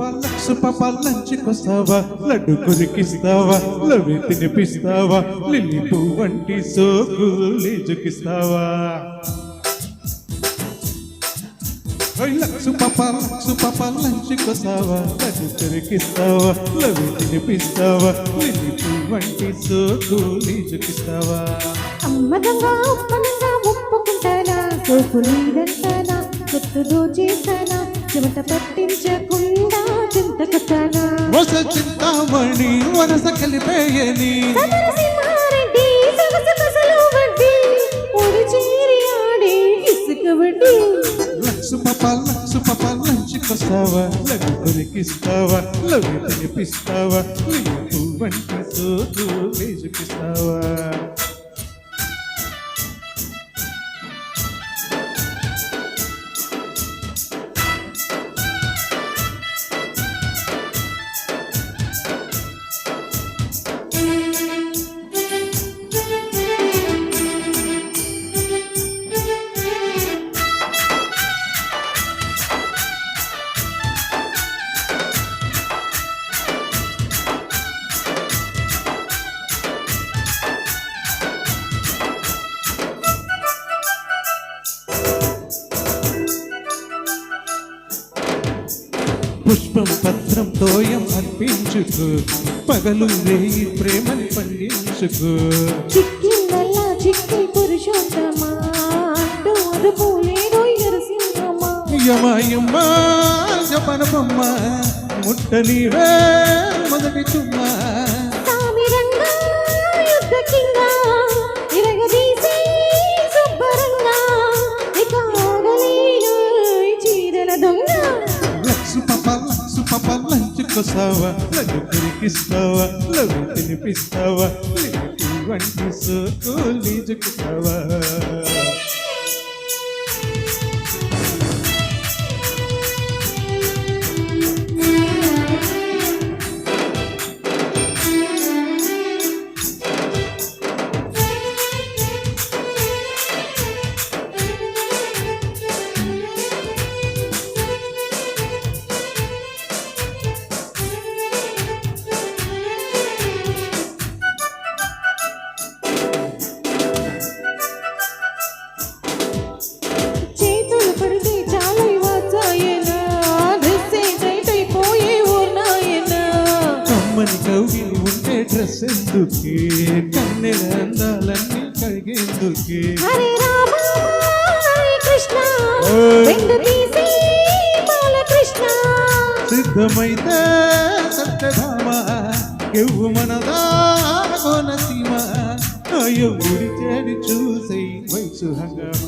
పాప లక్ష పాప లంచుకొస్తావా లడ్డు కొరికిస్తావా? లవి తినిపిస్తావా? లిల్లి పువ్వు వంటి సోకు లేచుకిస్తావా ఓయ్ లక్ష పాప లక్ష పాప లంచుకొస్తావా లడ్డు కొరికిస్తావా? లవి తినిపిస్తావా? లిల్లి పువ్వు వంటి సోకు లేచుకిస్తావా అమ్మదంగా అప్పనంగా ఒప్పుకుంటానా? సోకు లేదంటానా? సొత్తు చేస్తానా చెమట పట్టించకుండా చింత కట్టానా వస చింతామణి వరస కలిపేయని. సమరసింహారెడ్డి సొగసు కసలు వడ్డీ ఒడి చీరి ఆడి ఇసుక వడ్డీ పుష్పం పత్రం తోయం అర్పించుకో పగలు వేయి ప్రేమని పండించుకో. చిక్కి పురుషోత్తమా? లేదో ఎరసింహమా యమయమ్మ ముట్ట నీవే మొదటి చుమ్మ. లంచుకొస్తావా లడ్డు కొరికిస్తావా లవి తినిపిస్తావా? వంటి సోకు నిజుకుతావా కమ్మని కౌగిలి ఉంటే డ్రెస్ ఎందుకే? కన్నెల అందాలన్నీ కడిగేందుకే సిద్ధమైతే సత్యధామ ఎవ్వు మనదా కోనసీమ. అయ్యో గుడి చేడి చూసై వయసు హంగామ.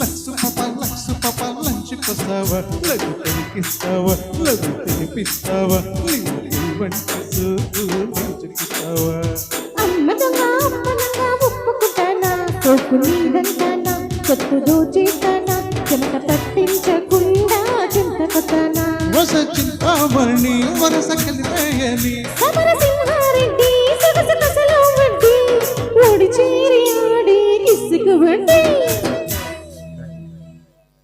లక్సు పప లక్సు పప లంచుకొస్తావా లఘు తినిపిస్తావా? లఘు తినిపిస్తావా? లింగి వంటి సోకు లంచుకిస్తావా అమ్మదంగా అమ్మనంగా ఒప్పుకుంటానా? సోకు నీదంటానా? సొత్తు